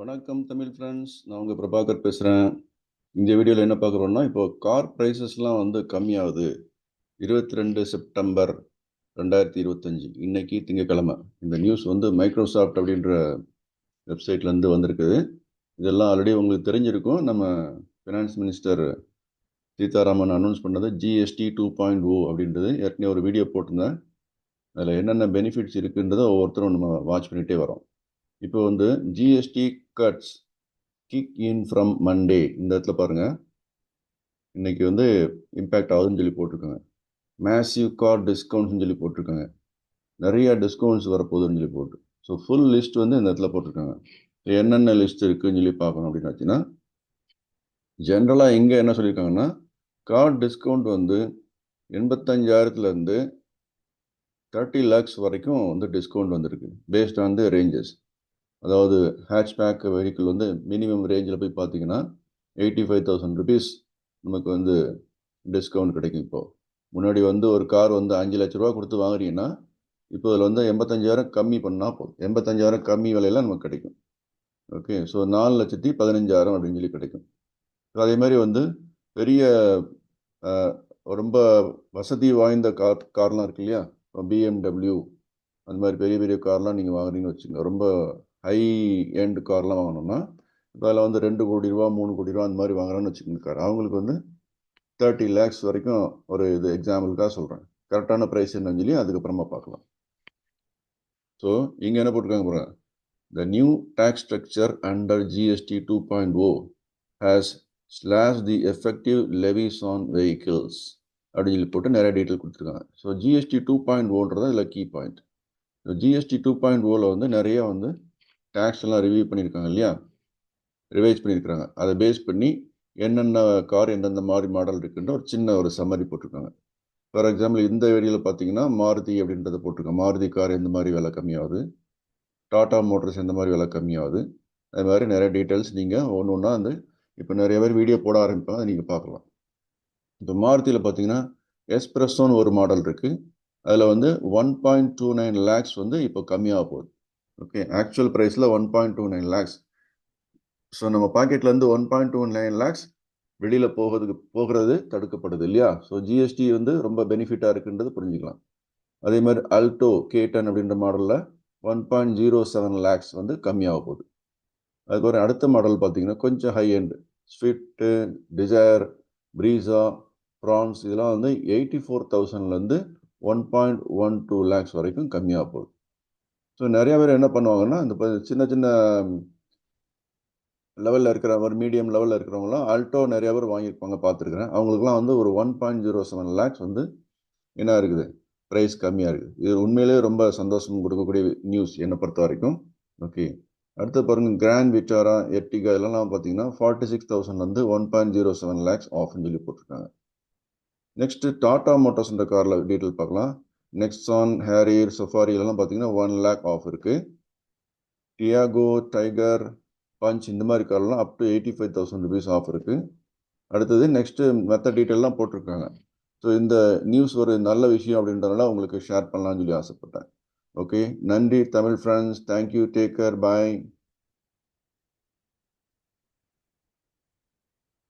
வணக்கம் தமிழ் ஃப்ரெண்ட்ஸ் நான் உங்கள் பிரபாகர் பேசுகிறேன் இந்த வீடியோவில் என்ன பார்க்குறோன்னா இப்போ கார் ப்ரைஸஸ்லாம் வந்து கம்மியாகுது. இருபத்தி ரெண்டு செப்டம்பர் ரெண்டாயிரத்தி இருபத்தஞ்சி. இன்னைக்கு திங்கக்கிழமை இந்த நியூஸ் வந்து மைக்ரோசாஃப்ட் அப்படின்ற வெப்சைட்லேருந்து வந்திருக்குது இதெல்லாம் ஆல்ரெடி உங்களுக்கு தெரிஞ்சிருக்கும். நம்ம ஃபினான்ஸ் மினிஸ்டர் சீதாராமன் அனௌன்ஸ் பண்ணது ஜிஎஸ்டி டூ பாயிண்ட் ஓ அப்படின்றது ஏற்கனவே ஒரு வீடியோ போட்டிருந்தேன். அதில் என்னென்ன பெனிஃபிட்ஸ் இருக்குன்றதை ஒவ்வொருத்தரும் நம்ம வாட்ச் பண்ணிகிட்டே வரோம். இப்போ வந்து GST cuts kick in from Monday இந்த இடத்துல பாருங்கள் இன்னைக்கு வந்து இம்பேக்ட் ஆகுதுன்னு சொல்லி போட்டிருக்காங்க. மேசிவ் கார் டிஸ்கவுண்ட்ஸ்னு சொல்லி போட்டிருக்காங்க. நிறைய டிஸ்கவுண்ட்ஸ் வரப்போகுதுன்னு சொல்லி போட்டு. ஸோ ஃபுல் லிஸ்ட் வந்து இந்த இடத்துல போட்டிருக்காங்க. என்னென்ன லிஸ்ட் இருக்குன்னு சொல்லி பார்க்கணும் அப்படின்னு ஆச்சுன்னா ஜென்ரலாக இங்கே என்ன சொல்லியிருக்காங்கன்னா கார் டிஸ்கவுண்ட் வந்து எண்பத்தஞ்சாயிரத்துலேருந்து தேர்ட்டி லேக்ஸ் வரைக்கும் வந்து டிஸ்கவுண்ட் வந்திருக்கு பேஸ்ட் ஆன் தி ரேஞ்சஸ் அதாவது ஹேட்ச்பேக் வெஹிக்கிள் வந்து மினிமம் ரேஞ்சில் போய் பார்த்தீங்கன்னா எயிட்டி ஃபைவ் தௌசண்ட் ருபீஸ் நமக்கு வந்து டிஸ்கவுண்ட் கிடைக்கும் இப்போது முன்னாடி வந்து ஒரு கார் வந்து அஞ்சு லட்ச ரூபா கொடுத்து வாங்குறீங்கன்னா இப்போ இதில் வந்து எண்பத்தஞ்சாயிரம் கம்மி பண்ணால் போதும். எண்பத்தஞ்சாயிரம் கம்மி விலையெல்லாம் நமக்கு கிடைக்கும். ஓகே ஸோ நாலு லட்சத்தி பதினஞ்சாயிரம் அப்படின்னு சொல்லி கிடைக்கும். அதே மாதிரி வந்து பெரிய ரொம்ப வசதி வாய்ந்த கார் கார்லாம் இருக்கு இல்லையா? பிஎம்டபிள்யூ அந்த மாதிரி பெரிய பெரிய கார்லாம் நீங்கள் வாங்குறீங்கன்னு வச்சுக்கோங்க. ரொம்ப ஹை எண்ட் கார்லாம் வாங்கினோம்னா இப்போ அதில் வந்து ரெண்டு கோடி ரூபா மூணு கோடி ரூபா அந்த மாதிரி வாங்குறான்னு வச்சுக்கோங்க. கார் அவங்களுக்கு வந்து தேர்ட்டி லேக்ஸ் வரைக்கும் ஒரு இது எக்ஸாம்பிளுக்காக சொல்கிறேன் கரெக்டான ப்ரைஸ் என்னன்னு சொல்லி அதுக்கப்புறமா பார்க்கலாம். ஸோ இங்கே என்ன போட்டிருக்காங்க பாருங்க. The new tax structure under GST two point O has slash the effective levies on vehicles அப்படின்னு சொல்லி போட்டு நிறைய டீட்டெயில் கொடுத்துருக்காங்க. ஸோ ஜிஎஸ்டி டூ பாயிண்ட் ஓன்றது இதில் key point GST two point ஓவில் வந்து நிறைய வந்து டேக்ஸ் எல்லாம் ரிவ்யூ பண்ணியிருக்காங்க இல்லையா? ரிவைஸ் பண்ணியிருக்காங்க அதை பேஸ் பண்ணி என்னென்ன கார் எந்தெந்த மாதிரி மாடல் இருக்குன்ற ஒரு சின்ன ஒரு சம்மரி போட்டிருக்காங்க. ஃபார் எக்ஸாம்பிள் இந்த ஏரியாவில் பார்த்தீங்கன்னா மாருதி அப்படின்றத போட்டிருக்காங்க. மாருதி கார் எந்த மாதிரி விலை கம்மியாகுது? டாடா மோட்டர்ஸ் எந்த மாதிரி விலை கம்மியாகுது? அது மாதிரி நிறைய டீட்டெயில்ஸ் நீங்கள் ஒன்று ஒன்றா வந்து இப்போ நிறைய பேர் வீடியோ போட ஆரம்பிப்பாங்க. அதை நீங்கள் பார்க்கலாம். இப்போ மாருதியில் பார்த்தீங்கன்னா எஸ்பிரஸோன்னு ஒரு மாடல் இருக்குது அதில் வந்து one point two nine lakhs வந்து இப்போ கம்மியாக போகுது. ஓகே ஆக்சுவல் ப்ரைஸில் one point two nine lakhs so நம்ம பாக்கெட்லேருந்து one point two nine lakhs வெளியில் போகிறதுக்கு போகிறது தடுக்கப்படுது இல்லையா? ஸோ ஜிஎஸ்டி வந்து ரொம்ப பெனிஃபிட்டாக இருக்குன்றது புரிஞ்சுக்கலாம். அதே மாதிரி அல்டோ கேட்டன் அப்படின்ற மாடலில் one point zero seven lakhs வந்து கம்மியாக போகுது. அதுக்கப்புறம் அடுத்த மாடல் பார்த்தீங்கன்னா கொஞ்சம் high end Swift Dzire Brezza Fronx இதெல்லாம் வந்து எயிட்டி ஃபோர் தௌசண்ட்லேருந்து one point one two lakhs வரைக்கும் கம்மியாக போகுது. ஸோ நிறைய பேர் என்ன பண்ணுவாங்கன்னா இந்த சின்ன சின்ன லெவலில் இருக்கிற ஒரு மீடியம் லெவலில் இருக்கிறவங்களாம் ஆல்டோ நிறைய பேர் வாங்கியிருப்பாங்க பார்த்துருக்குறேன். அவங்களுக்குலாம் வந்து ஒரு one point zero seven lakhs வந்து என்ன இருக்குது? ப்ரைஸ் கம்மியாக இருக்குது. இது உண்மையிலேயே ரொம்ப சந்தோஷம் கொடுக்கக்கூடிய நியூஸ் என்னை பொறுத்த வரைக்கும். ஓகே அடுத்து பாருங்கள் கிராண்ட் விட்டாரா எர்டிகா இதெல்லாம் பார்த்தீங்கன்னா ஃபார்ட்டி சிக்ஸ் தௌசண்ட்லேருந்து one point zero seven lakhs ஆஃப்னு சொல்லி போட்டிருக்காங்க. நெக்ஸ்ட்டு டாடா மோட்டார்ஸ்ன்ற காரில் டீட்டெயில் பார்க்கலாம். நெக்ஸான் ஹேரியர் சஃபாரி இதெல்லாம் பார்த்தீங்கன்னா ஒன் லேக் ஆஃப் இருக்குது டியாகோ டைகர் பஞ்ச் இந்த மாதிரி கார்லாம் up to eighty five thousand rupees off இருக்குது அடுத்தது நெக்ஸ்ட்டு மற்ற டீட்டெயிலாம் போட்டிருக்காங்க. ஸோ இந்த நியூஸ் ஒரு நல்ல விஷயம் அப்படின்றதுனால உங்களுக்கு ஷேர் பண்ணலாம்னு சொல்லி ஆசைப்பட்டேன். ஓகே நன்றி Tamil friends thank you take care bye